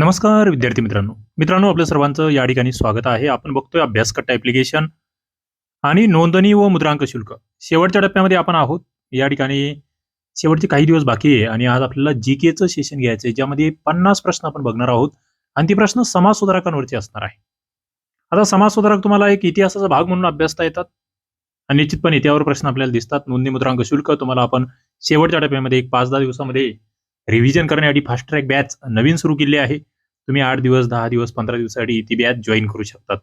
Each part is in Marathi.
नमस्कार विद्यार्थी मित्रांनो. मित्रांनो आपल्या सर्वांचं या ठिकाणी स्वागत आहे. आपण बघतोय अभ्यासकट्टा ॲप्लिकेशन आणि नोंदणी व मुद्रांक शुल्क. शेवटच्या टप्प्यामध्ये आपण आहोत. या ठिकाणी शेवटचे काही दिवस बाकी आहे आणि आज आपल्याला जी केचं सेशन घ्यायचं आहे ज्यामध्ये पन्नास प्रश्न आपण बघणार आहोत आणि ते प्रश्न समाज सुधारकांवरती असणार आहे. आता समाज सुधारक तुम्हाला एक इतिहासाचा भाग म्हणून अभ्यासता येतात आणि निश्चितपणे त्यावर प्रश्न आपल्याला दिसतात. नोंदणी मुद्रांक शुल्क तुम्हाला आपण शेवटच्या टप्प्यामध्ये एक पाच दहा दिवसामध्ये रिव्हिजन करण्यासाठी फास्ट ट्रॅक बॅच नवीन सुरू केली आहे. तुम्ही आठ दिवस दहा दिवस पंधरा दिवसासाठी ती जॉईन करू शकतात.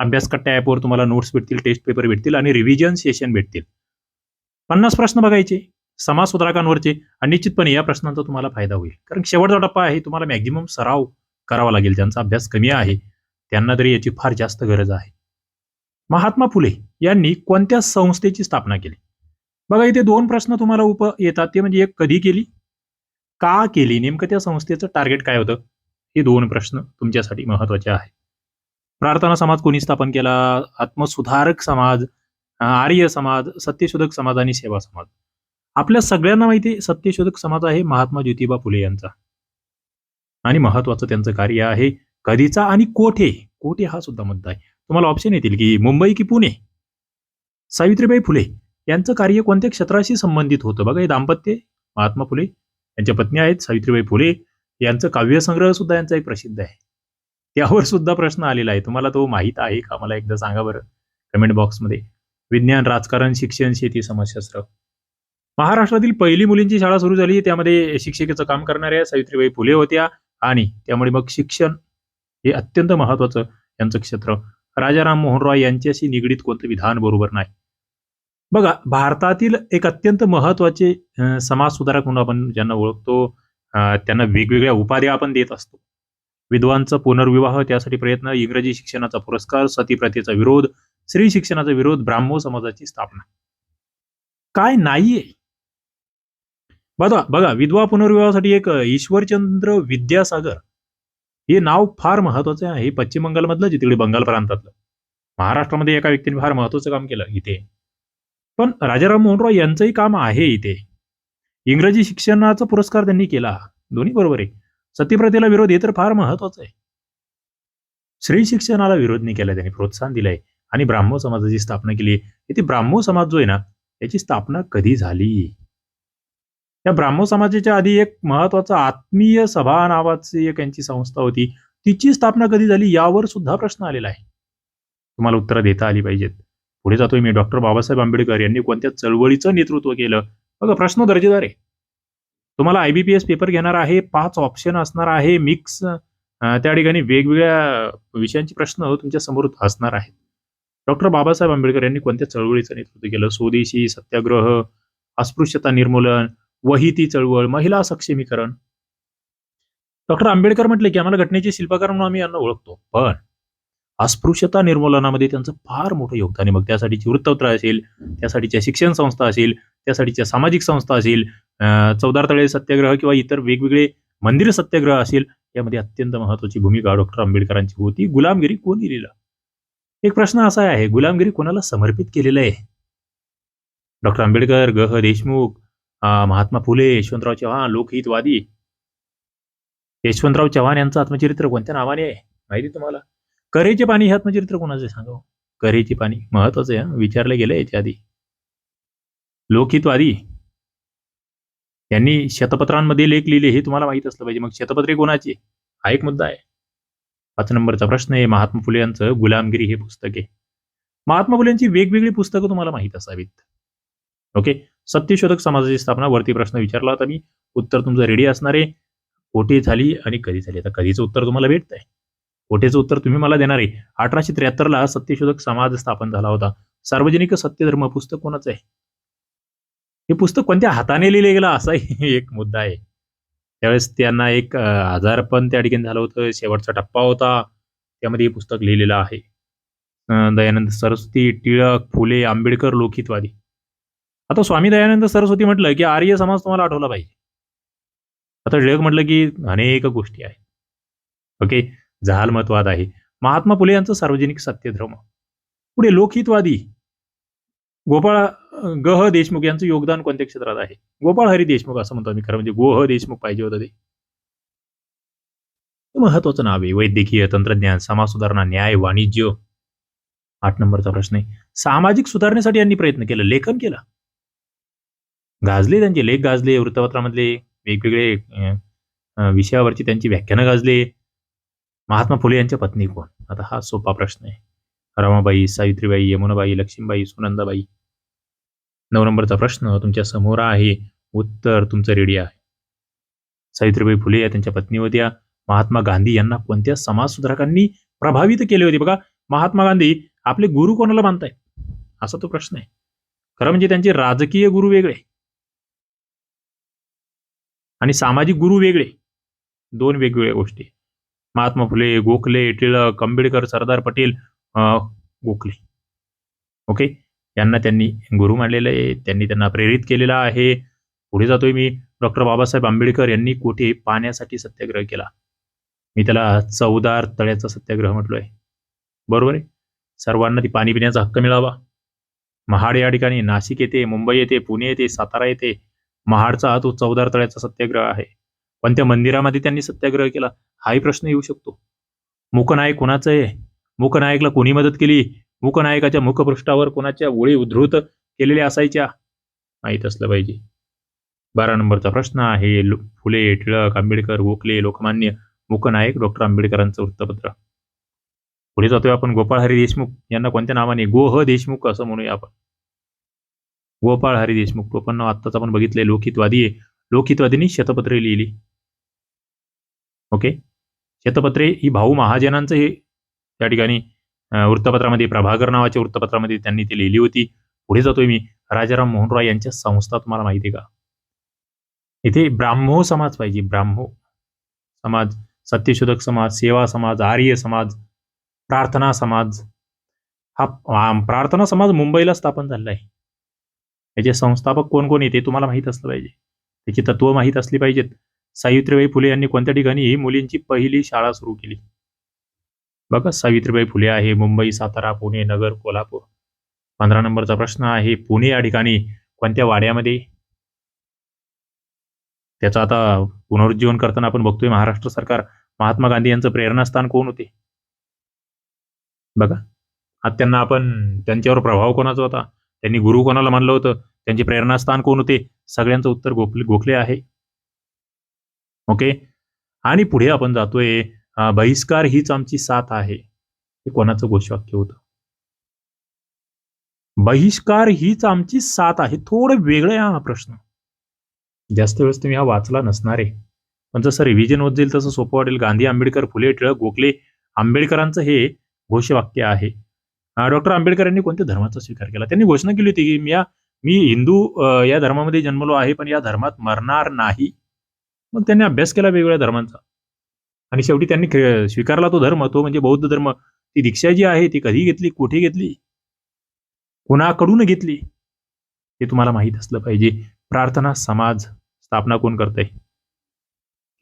अभ्यास कट्टा ॲपवर तुम्हाला नोट्स भेटतील टेस्ट पेपर भेटतील आणि रिव्हिजन सेशन भेटतील. पन्नास प्रश्न बघायचे समाज सुधारकांवरचे आणि निश्चितपणे या प्रश्नांचा तुम्हाला फायदा होईल. कारण शेवटचा टप्पा आहे तुम्हाला मॅक्झिमम सराव करावा लागेल ज्यांचा अभ्यास कमी आहे त्यांना तरी याची फार जास्त गरज आहे. महात्मा फुले यांनी कोणत्या संस्थेची स्थापना केली? बघा इथे दोन प्रश्न तुम्हाला उप येतात ते म्हणजे एक कधी केली? का केली? नेमकं त्या संस्थेचं टार्गेट काय होतं? हे दोन प्रश्न तुमच्यासाठी महत्त्वाचे आहेत. प्रार्थना समाज कोणी स्थापन केला? आत्मसुधारक समाज आर्य समाज सत्यशोधक समाज आणि सेवा समाज. आपल्या सगळ्यांना माहिती सत्यशोधक समाज आहे महात्मा ज्योतिबा फुले यांचा. आणि महत्वाचं त्यांचं कार्य आहे कधीचा आणि कोठे. कोठे हा सुद्धा मुद्दा आहे. तुम्हाला ऑप्शन येतील की मुंबई की पुणे? सावित्रीबाई फुले यांचं कार्य कोणत्या क्षेत्राशी संबंधित होतं? बघा हे दाम्पत्य महात्मा फुले यांच्या पत्नी आहेत सावित्रीबाई फुले यांचं काव्यसंग्रह सुद्धा यांचा एक प्रसिद्ध आहे. त्यावर सुद्धा प्रश्न आलेला आहे. तुम्हाला तो माहीत आहे का? मला एकदा सांगा बरं. कमेंट बॉक्समध्ये. विज्ञान राजकारण शिक्षण शेती समाजशास्त्र. महाराष्ट्रातील पहिली मुलींची शाळा सुरू झाली. त्यामध्ये शिक्षिकेचं काम करणाऱ्या सावित्रीबाई फुले होत्या आणि त्यामुळे मग शिक्षण हे अत्यंत महत्वाचं यांचं क्षेत्र. राजाराम मोहन रॉय यांच्याशी निगडीत कोणतं विधान बरोबर नाही. बघा भारतातील एक अत्यंत महत्त्वाचे समाज सुधारक म्हणून आपण ज्यांना ओळखतो त्यांना वेगवेगळ्या उपाध्या आपण देत असतो. विधवांचा पुनर्विवाह त्यासाठी प्रयत्न इंग्रजी शिक्षणाचा पुरस्कार सतीप्रथेचा विरोध स्त्री शिक्षणाचा विरोध ब्राह्मो समाजाची स्थापना. काय नाहीये बघा बघा विधवा पुनर्विवाहासाठी एक ईश्वरचंद्र विद्यासागर हे नाव फार महत्वाचं आहे. पश्चिम बंगालमधलं जे तिकडे बंगाल प्रांतातलं. महाराष्ट्रामध्ये एका व्यक्तीने फार महत्वाचं काम केलं इथे. पण राजाराम मोहन रॉय यांचंही काम आहे इथे. इंग्रजी शिक्षणाचा पुरस्कार त्यांनी केला. दोन्ही बरोबर आहे. सतीप्रथेला विरोध हे तर फार महत्वाचं आहे. स्त्री शिक्षणाला विरोध नाही केला त्यांनी प्रोत्साहन दिलंय. आणि ब्राह्मो समाजाची स्थापना केली ती ब्राह्मो समाज जो आहे ना याची स्थापना कधी झाली? या ब्राह्मो समाजाच्या आधी एक महत्त्वाचा आत्मीय सभा नावाची एक यांची संस्था होती. तिची स्थापना कधी झाली? यावर सुद्धा प्रश्न आलेला आहे. तुम्हाला उत्तरं देता आली पाहिजेत. पुढे जातोय मी. डॉक्टर बाबासाहेब आंबेडकर यांनी कोणत्या चळवळीचं नेतृत्व केलं? बघा प्रश्न दर्जेदार आहे. तुम्हाला आयबीपीएस पेपर घेणार आहे पाच ऑप्शन असणार आहे मिक्स त्या ठिकाणी वेगवेगळ्या विषयांचे प्रश्न तुमच्यासमोर असणार आहेत. डॉक्टर बाबासाहेब आंबेडकर यांनी कोणत्या चळवळीचं नेतृत्व केलं? स्वदेशी सत्याग्रह अस्पृश्यता निर्मूलन वहिती चळवळ महिला सक्षमीकरण? डॉक्टर आंबेडकर म्हटले की आम्हाला घटनेचे शिल्पकार म्हणून आम्ही यांना ओळखतो. पण अस्पृश्यता निर्मूलनामध्ये त्यांचं फार मोठं योगदान आहे. मग त्यासाठीची वृत्तपत्र असेल त्यासाठीच्या शिक्षण संस्था असेल त्यासाठीच्या सामाजिक संस्था असेल चौदार तळे सत्याग्रह किंवा इतर वेगवेगळे मंदिर सत्याग्रह असेल यामध्ये अत्यंत महत्वाची भूमिका डॉक्टर आंबेडकरांची होती. गुलामगिरी कोणी लिहिलं? एक प्रश्न असा आहे गुलामगिरी कोणाला समर्पित केलेलं आहे? डॉक्टर आंबेडकर गह देशमुख महात्मा फुले यशवंतराव चव्हाण लोकहितवादी. यशवंतराव चव्हाण यांचं आत्मचरित्र कोणत्या नावाने आहे? माहिती तुम्हाला? करेचे पाणी हे आत्मचरित्र कोणाचं आहे करेचे पाणी महत्वाचं आहे विचारलं गेलं याच्या आधी. लोकहितवादी. यांनी शतपत्रांमध्ये लेख लिहिले हे तुम्हाला माहीत असलं पाहिजे. मग शतपत्रे कोणाची? हा एक मुद्दा आहे. पाच नंबरचा प्रश्न आहे महात्मा फुले यांचं गुलामगिरी हे पुस्तक आहे. महात्मा फुलेंची वेगवेगळी पुस्तकं तुम्हाला माहीत असावीत. ओके? सत्यशोधक समाजाची स्थापना वरती प्रश्न विचारला होता मी. उत्तर तुमचं रेडी असणार आहे. कोठे झाली आणि कधी झाली? आता कधीचं उत्तर तुम्हाला भेटत आहे कोठेचं उत्तर तुम्ही मला देणार आहे? अठराशे त्र्याहत्तरला सत्यशोधक समाज स्थापन झाला होता. सार्वजनिक सत्यधर्म पुस्तक कोणाचं आहे? हे पुस्तक कोणत्या हाताने लिहिले गेलं? असाही एक मुद्दा आहे. त्यावेळेस त्यांना एक आजार आजारपण त्या ठिकाणी झालं होतं. शेवटचा टप्पा होता. त्यामध्ये हे पुस्तक लिहिलेलं आहे. दयानंद सरस्वती टिळक फुले आंबेडकर लोकहितवादी. आता स्वामी दयानंद सरस्वती म्हटलं की आर्य समाज तुम्हाला आठवला पाहिजे. आता टिळक म्हटलं की अनेक गोष्टी आहेत. ओके? झालमतवाद आहे. महात्मा फुले यांचं सार्वजनिक सत्यधर्म. पुढे लोकहितवादी गोपाळ गह देशमुख यांचं योगदान कोणत्या क्षेत्रात आहे? गोपाळ हरी देशमुख असं म्हणतो मी खरं म्हणजे गोह देशमुख पाहिजे होतं ते. महत्वाचं नाव आहे. वैद्यकीय तंत्रज्ञान समाज सुधारणा न्याय वाणिज्य. आठ नंबरचा प्रश्न आहे. सामाजिक सुधारणेसाठी यांनी प्रयत्न केला लेखन केलं. गाजले त्यांचे लेख गाजले वृत्तपत्रामधले वेगवेगळे विषयावरची त्यांची व्याख्यानं गाजले. महात्मा फुले यांच्या पत्नी कोण? आता हा सोपा प्रश्न आहे. रमाबाई सावित्रीबाई यमुनाबाई लक्ष्मीबाई सुनंदाबाई. नऊ नंबरचा प्रश्न तुमच्यासमोर आहे. उत्तर तुमचं रेडी आहे. सावित्रीबाई फुले या त्यांच्या पत्नी होत्या. महात्मा गांधी यांना कोणत्या समाज सुधारकांनी प्रभावित केले होते? बघा महात्मा गांधी आपले गुरु कोणाला मानतायत? असा तो प्रश्न आहे. खरं म्हणजे त्यांचे राजकीय गुरु वेगळे. आणि सामाजिक गुरु वेगळे. दोन वेगवेगळ्या गोष्टी. महात्मा फुले गोखले टिळक आंबेडकर सरदार पटेल गोखले. ओके? यांना त्यांनी गुरु मानलेलं आहे. त्यांनी त्यांना प्रेरित केलेलं आहे. पुढे जातोय मी. डॉक्टर बाबासाहेब आंबेडकर यांनी कोठे पाण्यासाठी सत्याग्रह केला? मी त्याला चौदार तळ्याचा सत्याग्रह म्हटलोय. बरोबर आहे? सर्वांना ती पाणी पिण्याचा हक्क मिळावा. महाड या ठिकाणी नाशिक येते मुंबई येते पुणे येते सातारा येते. महाडचा हा तो चौदार तळ्याचा सत्याग्रह आहे. पण त्या मंदिरामध्ये त्यांनी सत्याग्रह केला. हाही प्रश्न येऊ शकतो. मूकनायक कोणाचं आहे? मूकनायकला कोणी मदत केली? मूकनायकाच्या मुखपृष्ठावर कोणाच्या ओळी उद्धृत केलेल्या असायच्या? माहीत असलं पाहिजे. बारा नंबरचा प्रश्न आहे. फुले टिळक आंबेडकर गोखले लोकमान्य मूकनायक डॉक्टर आंबेडकरांचं वृत्तपत्र. पुढे जातोय आपण गोपाळ हरी देशमुख. यांना कोणत्या नावाने? गोह देशमुख असं म्हणूया आपण. गोपाळ हरी देशमुख तो आत्ताच आपण बघितलंय लोकहितवादी आहे. लोकहितवादींनी शतपत्रे लिहिली. ओके? शतपत्रे ही भाऊ महाजनांचं हे त्या ठिकाणी वृत्तपत्रामध्ये प्रभाकर नावाच्या वृत्तपत्रामध्ये त्यांनी ती लिहिली होती. पुढे जातोय मी. राजाराम मोहन रॉय यांच्या संस्था तुम्हाला माहिती आहे का? इथे ब्राह्मो समाज पाहिजे. ब्राह्मो समाज सत्यशोधक समाज सेवा समाज आर्य समाज प्रार्थना समाज. हा हा प्रार्थना समाज मुंबईला स्थापन झालेला आहे. याचे संस्थापक कोण कोण येते तुम्हाला माहीत असलं पाहिजे. त्याची तत्व माहीत असली पाहिजेत. सावित्रीबाई फुले यांनी कोणत्या ठिकाणी मुलींची पहिली शाळा सुरू केली? बघा सावित्रीबाई फुले आहे मुंबई सातारा पुणे नगर कोल्हापूर. पंधरा नंबरचा प्रश्न आहे पुणे या ठिकाणी कोणत्या वाड्यामध्ये? त्याचं आता पुनरुज्जीवन करताना आपण बघतोय महाराष्ट्र सरकार महात्मा गांधी यांचं प्रेरणास्थान कोण होते? बघा आता त्यांना आपण त्यांच्यावर प्रभाव कोणाचा होता? त्यांनी गुरु कोणाला मानलं होतं? त्यांचे प्रेरणास्थान कोण होते? सगळ्यांचं उत्तर गोखले गोखले आहे. ओके? आणि पुढे आपण जातोय बहिष्कार हीच आमची साथ आहे. हे कोणाचं घोषवाक्य होतं? बहिष्कार हीच आमची साथ आहे. थोडं वेगळं आहे हा प्रश्न. जास्त वेळेस तुम्ही हा वाचला नसणार आहे. पण जसं रिव्हिजन होत जाईल तसं सोपं वाटेल. गांधी आंबेडकर फुले टिळक गोखले आंबेडकरांचं हे घोषवाक्य आहे. डॉक्टर आंबेडकर यांनी कोणत्या धर्माचा स्वीकार केला? त्यांनी घोषणा केली होती की मी या- मी हिंदू या धर्मामध्ये जन्मलो आहे पण या धर्मात मरणार नाही. मग त्यांनी अभ्यास केला वेगवेगळ्या धर्मांचा. आणि शेवटी त्यांनी स्वीकारला तो धर्म तो म्हणजे बौद्ध धर्म. ती दीक्षा जी आहे ती कधी घेतली कुठे घेतली? कोणाकडून घेतली? हे तुम्हाला माहीत असलं पाहिजे. प्रार्थना समाज स्थापना कोण करतंय?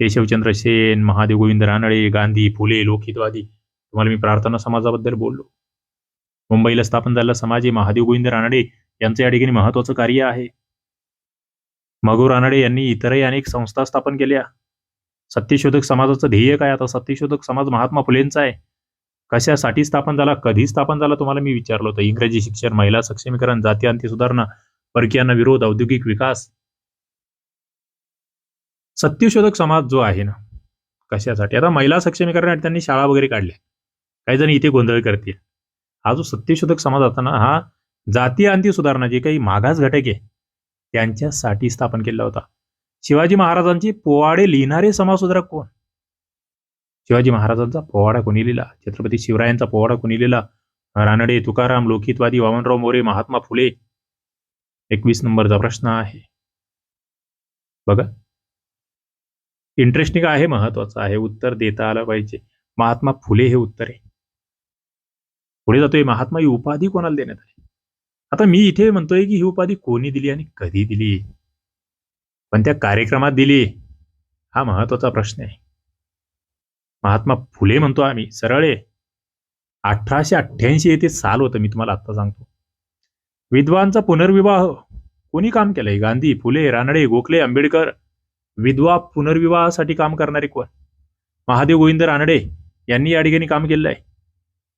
केशवचंद्र सेन महादेव गोविंद रानडे गांधी फुले लोकहितवादी. तुम्हाला मी प्रार्थना समाजाबद्दल बोललो. मुंबईला स्थापन झालेला समाज आहे. महादेव गोविंद रानडे यांचं या ठिकाणी महत्वाचं कार्य आहे. मगू रानडे यांनी इतरही अनेक संस्था स्थापन केल्या. सत्यशोधक समाजाचं ध्येय काय? आता सत्यशोधक समाज महात्मा फुलेंचा आहे. कशासाठी स्थापन झाला? कधी स्थापन झाला? तुम्हाला मी विचारलं होतं. इंग्रजी शिक्षण महिला सक्षमीकरण जाती अंती सुधारणा परकीयांना विरोध औद्योगिक विकास. सत्यशोधक समाज जो आहे ना कशासाठी? आता महिला सक्षमीकरणासाठी त्यांनी शाळा वगैरे काढल्या. काही जण इथे गोंधळ करतील. हा जो सत्यशोधक समाज होता ना हा जातीय अंती सुधारणा जे काही मागास घटक आहे त्यांच्यासाठी स्थापन केला होता. शिवाजी महाराजांचे पोवाडे लिहिणारे समाजसुधारक कोण? शिवाजी महाराजांचा पोवाडा कोणी लिहिला? छत्रपती शिवरायांचा पोवाडा कोणी लिहिला? रानडे तुकाराम लोकितवादी वामनराव मोरे महात्मा फुले. एकवीस नंबरचा प्रश्न आहे. बघा. इंटरेस्टिंग आहे महत्वाचं आहे. उत्तर देता आलं पाहिजे. महात्मा फुले हे उत्तर. आहे पुढे जातोय. महात्मा ही उपाधी कोणाला देण्यात आली? आता मी इथे म्हणतोय की ही उपाधी कोणी दिली आणि कधी दिली? पण त्या कार्यक्रमात दिली हा महत्त्वाचा प्रश्न आहे. महात्मा फुले म्हणतो आम्ही सरळ. आहे अठराशे अठ्ठ्याऐंशी येथे साल होतं मी तुम्हाला आत्ता सांगतो. विधवांचा पुनर्विवाह कोणी काम केलंय? गांधी फुले रानडे गोखले आंबेडकर. विधवा पुनर्विवाहासाठी काम करणारे कोण? महादेव गोविंद रानडे यांनी या ठिकाणी काम केलेलं आहे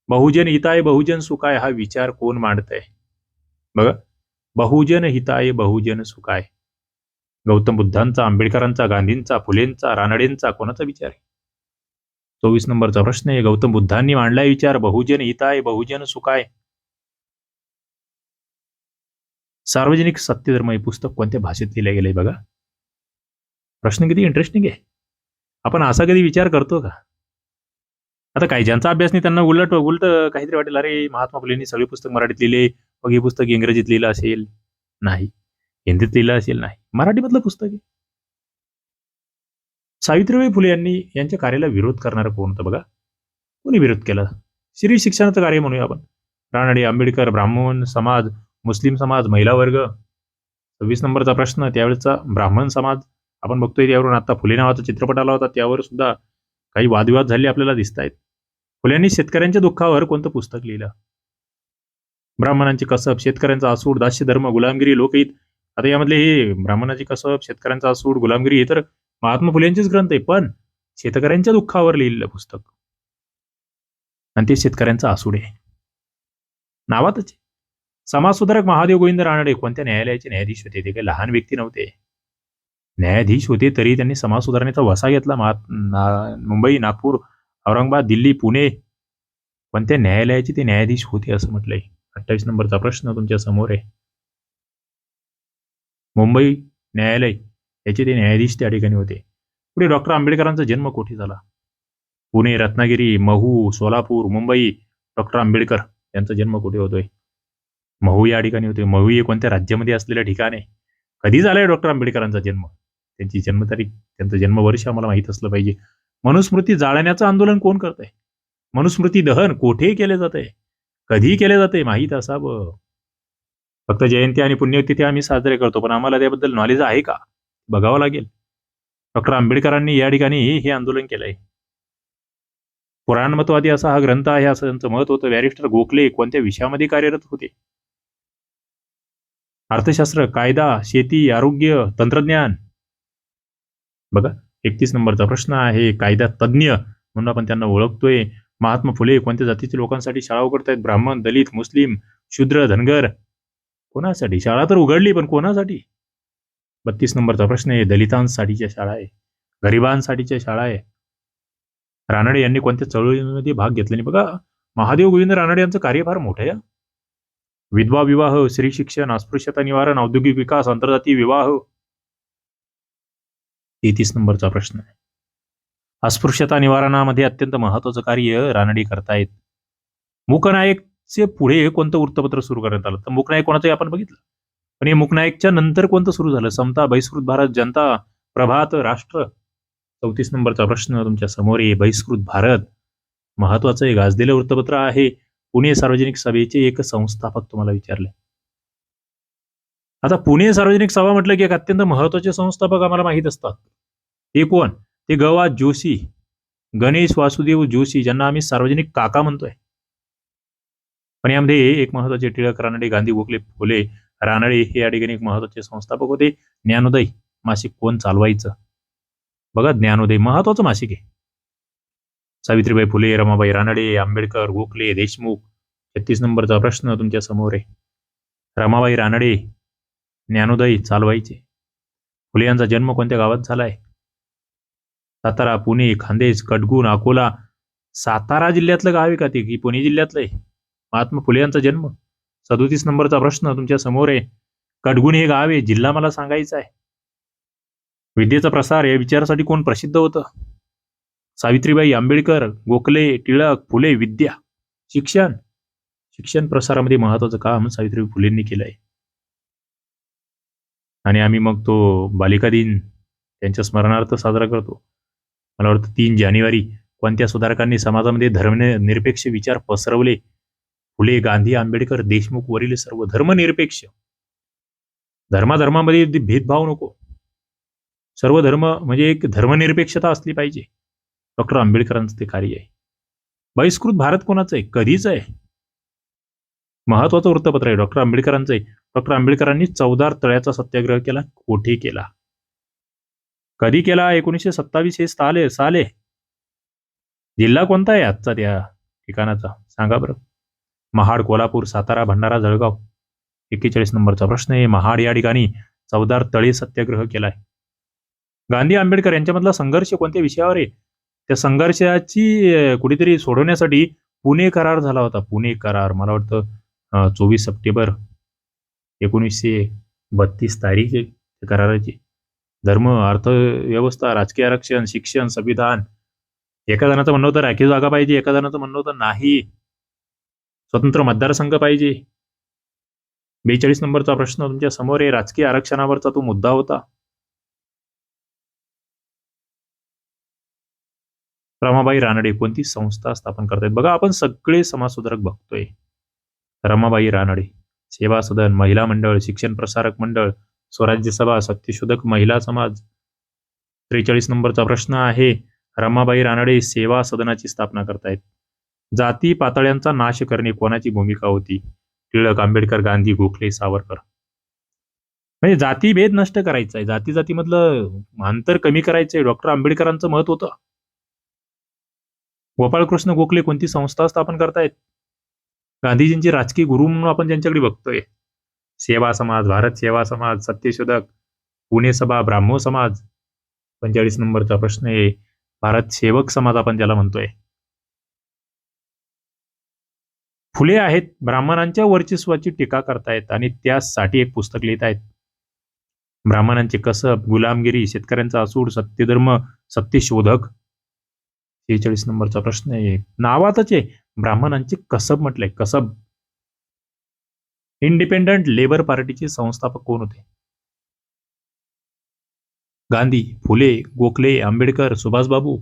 बहुजन हिताय बहुजन सुखाय हा विचार कोण मांडत आहे बघा. बहुजन हिताय बहुजन सुखाय. गौतम बुद्धांचा आंबेडकरांचा गांधींचा फुलेंचा रानडेंचा कोणाचा विचार आहे? चोवीस नंबरचा प्रश्न आहे. गौतम बुद्धांनी मांडलाय विचार बहुजन हिताय बहुजन सुखाय. सार्वजनिक सत्यधर्म हे पुस्तक कोणत्या भाषेत लिहिलं गेलंय बघा? प्रश्न किती इंटरेस्टिंग आहे. आपण असा कधी विचार करतो का? आता काही ज्यांचा अभ्यास नाही त्यांना उलट उलट काहीतरी वाटेल. अरे महात्मा फुलेंनी सगळे पुस्तक मराठीत लिहिले. मग हे पुस्तक इंग्रजीत लिहिलं असेल? नाही. हिंदीत लिहिलं असेल? नाही. मराठीमधलं पुस्तक आहे. सावित्रीबाई फुले यांनी यांच्या कार्याला विरोध करणारं कोण होतं बघा? कोणी विरोध केला? श्री शिक्षणाचं कार्य म्हणूया आपण. रानडे आंबेडकर ब्राह्मण समाज मुस्लिम समाज महिला वर्ग. सव्वीस नंबरचा प्रश्न त्यावेळेचा ब्राह्मण समाज. आपण बघतोय त्यावरून आता फुले नावाचा चित्रपट आला होता. त्यावर सुद्धा काही वादविवाद झाले आपल्याला दिसत आहेत फुल्यांनी शेतकऱ्यांच्या दुःखावर कोणतं पुस्तक लिहिलं? ब्राह्मणांची कसब शेतकऱ्यांचा असूड दास्य धर्म गुलामगिरी लोकहित. आता यामधले हे ब्राह्मणाची कसब शेतकऱ्यांचा असूड गुलामगिरी हे तर महात्मा फुल्यांचेच ग्रंथ आहे पण शेतकऱ्यांच्या दुःखावर लिहिलेलं पुस्तक. आणि ते शेतकऱ्यांचा आसूड आहे. नावातच समाजसुधारक महादेव गोविंद रानडे कोणत्या न्यायालयाचे न्यायाधीश होते? ते काही लहान व्यक्ती नव्हते. न्यायाधीश होते तरी त्यांनी समाज सुधारणेचा वसा घेतला. महा ना, मुंबई नागपूर औरंगाबाद दिल्ली पुणे. कोणत्या न्यायालयाचे ते न्यायाधीश होते असं म्हटलंय. अठ्ठावीस नंबरचा प्रश्न तुमच्यासमोर आहे. मुंबई न्यायालय याचे ते न्यायाधीश त्या ठिकाणी होते. पुढे डॉक्टर आंबेडकरांचा जन्म कोठे झाला? पुणे रत्नागिरी महू सोलापूर मुंबई डॉक्टर आंबेडकर यांचा जन्म कुठे होतोय? महू या ठिकाणी होते. महू हे कोणत्या राज्यामध्ये असलेल्या ठिकाण आहे? कधी झालाय डॉक्टर आंबेडकरांचा जन्म? त्यांची जन्मतारीख त्यांचं जन्मवर्ष आम्हाला माहीत असलं पाहिजे. मनुस्मृती जाळण्याचं आंदोलन कोण करत आहे मनुस्मृती दहन कोठे केले जात आहे कधी केले जाते माहीत असावं. फक्त जयंती आणि पुण्यतिथी आम्ही साजरे करतो पण आम्हाला त्याबद्दल नॉलेज आहे का? बघावं लागेल. डॉक्टर आंबेडकरांनी या ठिकाणी हे आंदोलन केलंय. पुराणमतवादी असा हा ग्रंथ आहे असं त्यांचं मत होतं. बॅरिस्टर गोखले कोणत्या विषयामध्ये कार्यरत होते? अर्थशास्त्र कायदा शेती आरोग्य तंत्रज्ञान. बघा एकतीस नंबरचा प्रश्न आहे कायदा तज्ज्ञ म्हणून आपण त्यांना ओळखतोय. महात्मा फुले कोणत्या जातीच्या लोकांसाठी शाळा उघडतायत? ब्राह्मण दलित मुस्लिम शूद्र धनगर. कोणासाठी? शाळा तर उघडली पण कोणासाठी? बत्तीस नंबरचा प्रश्न आहे. दलितांसाठीच्या शाळा आहे. गरिबांसाठीच्या शाळा आहे. रानडे यांनी कोणत्या चळवळीमध्ये भाग घेतला नाही? बघा महादेव गोविंद रानडे यांचं कार्य फार मोठं आहे विधवा विवाह स्त्री शिक्षण अस्पृश्यता निवारण औद्योगिक विकास आंतरजातीय विवाह. तेहतीस नंबरचा प्रश्न आहे. अस्पृश्यता निवारणामध्ये अत्यंत महत्वाचं कार्य रानडे करतायत. मुकनायकचे पुढे कोणतं वृत्तपत्र सुरू करण्यात आलं? तर मुकनायक कोणाचंही आपण बघितलं. पण हे मुकनायकच्या नंतर कोणतं सुरू झालं? समता बहिष्कृत भारत जनता प्रभात राष्ट्र? चौतीस नंबरचा प्रश्न तुमच्यासमोर आहे. बहिष्कृत भारत. महत्वाचं एक गाजलेलं वृत्तपत्र आहे. पुणे सार्वजनिक सभेचे एक संस्थापक तुम्हाला विचारले. आता पुणे सार्वजनिक सभा म्हटलं की एक अत्यंत महत्त्वाचे संस्थापक आम्हाला माहीत असतात. ते कोण? ते गवा जोशी गणेश वासुदेव जोशी ज्यांना आम्ही सार्वजनिक काका म्हणतोय. पण यामध्ये एक महत्त्वाचे टिळक रानडे गांधी गोखले फुले रानडे हे या ठिकाणी एक महत्त्वाचे संस्थापक होते. ज्ञानोदय मासिक कोण चालवायचं? बघा ज्ञानोदय महत्वाचं मासिक आहे. सावित्रीबाई फुले रमाबाई रानडे आंबेडकर गोखले देशमुख छत्तीस नंबरचा प्रश्न तुमच्यासमोर आहे. रमाबाई रानडे ज्ञानोदय चालवायचे. फुले यांचा जन्म कोणत्या गावात झालाय सातारा पुणे खान्देश कडगुण अकोला सातारा जिल्ह्यातलं गाव आहे का ते? की पुणे जिल्ह्यातलं आहे? महात्मा फुले यांचा जन्म? सदोतीस नंबरचा प्रश्न तुमच्यासमोर आहे. कडगुण हे गाव आहे जिल्हा मला सांगायचा आहे. विद्येचा प्रसार या विचारासाठी कोण प्रसिद्ध होतं? सावित्रीबाई आंबेडकर गोखले टिळक फुले विद्या शिक्षण. शिक्षण प्रसारामध्ये महत्वाचं काम सावित्रीबाई फुलेंनी केलंय आणि आम्ही मग तो बालिका दिन त्यांच्या स्मरणार्थ साजरा करतो. मला वाटतं तीन जानेवारी कोणत्या सुधारकांनी समाजामध्ये धर्मनिरपेक्ष विचार पसरवले? फुले गांधी आंबेडकर देशमुख वरील सर्व धर्मनिरपेक्ष धर्माधर्मामध्ये भेदभाव नको. सर्व धर्म म्हणजे एक धर्मनिरपेक्षता असली पाहिजे. डॉक्टर आंबेडकरांचं ते कार्य आहे. बहिष्कृत भारत कोणाचं आहे? कधीच आहे. महत्वाचं वृत्तपत्र आहे. डॉक्टर आंबेडकरांचं आहे. डॉक्टर आंबेडकरांनी चौदार तळ्याचा सत्याग्रह केला कोठे केला? कधी केला एकोणीसशे सत्तावीस हे साले साले? जिल्हा कोणता आहे आजचा त्या ठिकाणाचा? सांगा बरं. महाड कोल्हापूर सातारा भंडारा जळगाव. एक्केचाळीस नंबरचा प्रश्न आहे. महाड या ठिकाणी चौदार तळे सत्याग्रह केलाय. गांधी आंबेडकर यांच्यामधला संघर्ष कोणत्या विषयावर आहे? त्या संघर्षाची कुठेतरी सोडवण्यासाठी पुणे करार झाला होता. पुणे करार मला वाटतं चोवीस सप्टेंबर एकोणीसशे बत्तीस तारीख आहे कराराची. धर्म अर्थव्यवस्था राजकीय आरक्षण शिक्षण संविधान. एका जणाचं म्हणणं होतं राखीव जागा पाहिजे. एका जणाचं म्हणणं होतं नाही. स्वतंत्र मतदारसंघ पाहिजे. बेचाळीस नंबरचा प्रश्न तुमच्यासमोर आहे. राजकीय आरक्षणावरचा तो मुद्दा होता. रमाबाई रानडे कोणती संस्था स्थापन करतायत? बघा आपण सगळे समाजसुधारक बघतोय. रमाबाई रानडे सेवा सदन महिला मंडळ शिक्षण प्रसारक मंडळ स्वराज्य सभा सत्यशोधक महिला समाज. त्रेचाळीस नंबरचा प्रश्न आहे रमाबाई रानडे सेवा सदनाची स्थापना करतायत. जाती पातळ्यांचा नाश करणे कोणाची भूमिका होती? टिळक आंबेडकर गांधी गोखले सावरकर. म्हणजे जातीभेद नष्ट करायचा आहे जाती जातीमधलं अंतर कमी करायचंय. डॉक्टर आंबेडकरांचं मत होतं. गोपाळकृष्ण गोखले कोणती संस्था स्थापन करतायत? गांधीजींचे राजकीय गुरु म्हणून आपण ज्यांच्याकडे बघतोय सेवा समाज भारत सेवा समाज सत्यशोधक पुणे सभा ब्राह्मो समाज. पंचेचाळीस नंबरचा प्रश्न आहे भारत सेवक समाज आपण ज्याला म्हणतोय. फुले आहेत ब्राह्मणांच्या वर्चस्वाची टीका करतायत आणि त्यासाठी एक पुस्तक लिहित आहेत. ब्राह्मणांचे कसब गुलामगिरी शेतकऱ्यांचा असूड सत्यधर्म सत्यशोधक. शेहेचाळीस नंबरचा प्रश्न आहे नावातच आहे ब्राह्मणांचे कसब म्हटलंय कसब. इंडिपेंडंट लेबर पार्टीचे संस्थापक कोण होते? Gandhi Phule Gokhale Ambedkar Subhashbabu.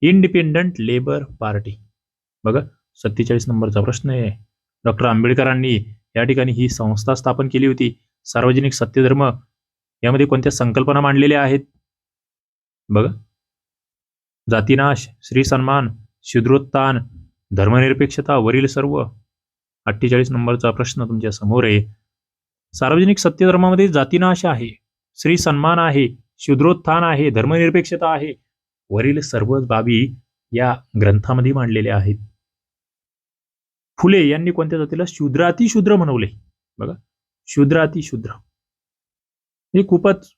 Independent labour party बघा सत्तेचाळीस नंबरचा प्रश्न आहे. डॉक्टर आंबेडकरांनी या ठिकाणी ही संस्था स्थापन केली होती. सार्वजनिक सत्यधर्म यामध्ये कोणत्या संकल्पना मांडलेल्या आहेत? बघा. जातीनाश श्री सन्मान शूद्रोत्थान धर्मनिरपेक्षता वरील सर्व. अठ्ठेचाळीस नंबरचा प्रश्न तुमच्यासमोर आहे. सार्वजनिक सत्यधर्मामध्ये जातीनाश आहे श्री सन्मान आहे शूद्रोत्थान आहे धर्मनिरपेक्षता आहे वरील सर्व बाबी या ग्रंथामध्ये मांडलेल्या आहेत. फुले यांनी कोणत्या जातीला शूद्राती शूद्र म्हणवले? बघा शूद्राती शूद्र हे खूपच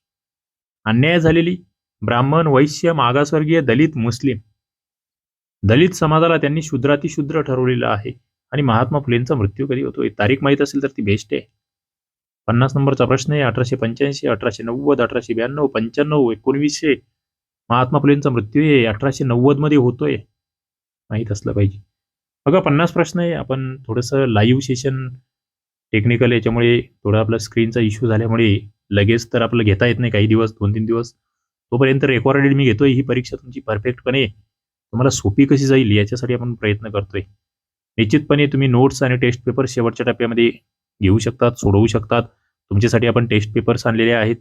अन्याय झालेली ब्राह्मण वैश्य मागासवर्गीय दलित मुस्लिम दलित समाजाला त्यांनी शूद्राती शूद्र ठरवलेलं आहे. आणि महात्मा फुलेंचा मृत्यू कधी होतो तारीख माहीत असेल तर ती बेस्ट आहे. पन्नास नंबरचा प्रश्न आहे अठराशे पंच्याऐंशी अठराशे नव्वद अठराशे ब्याण्णव पंच्याण्णव एकोणवीसशे. महात्मा फुलेंचा मृत्यू आहे अठराशे नव्वदमध्ये होतोय. माहीत असलं पाहिजे. बघा पन्नास प्रश्न आहे. आपण थोडंसं लाईव्ह सेशन टेक्निकल याच्यामुळे थोडा आपला स्क्रीनचा इश्यू झाल्यामुळे लगेच तर आपलं घेता येत नाही. काही दिवस दोन तीन दिवस. तोपर्यंत रेकॉर्डेड मी घेतोय. ही परीक्षा तुमची परफेक्टपणे तुम्हाला सोपी कशी जाईल याच्यासाठी आपण प्रयत्न करतोय. निश्चितपणे तुम्ही नोट्स आणि टेस्ट पेपर शेवटच्या टप्प्यामध्ये घेऊ शकतात सोडवू शकतात. तुमच्यासाठी आपण टेस्ट पेपर्स आणलेले आहेत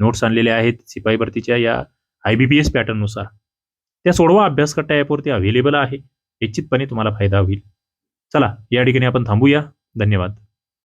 नोट्स आणलेले आहेत शिपाई भरतीच्या या आय बी पी एस पॅटर्ननुसार त्या सोडवा अभ्यासकट्टा ॲपवरती अवेलेबल आहे. निश्चितपणे तुम्हाला फायदा होईल. चला या ठिकाणी आपण थांबूया. धन्यवाद.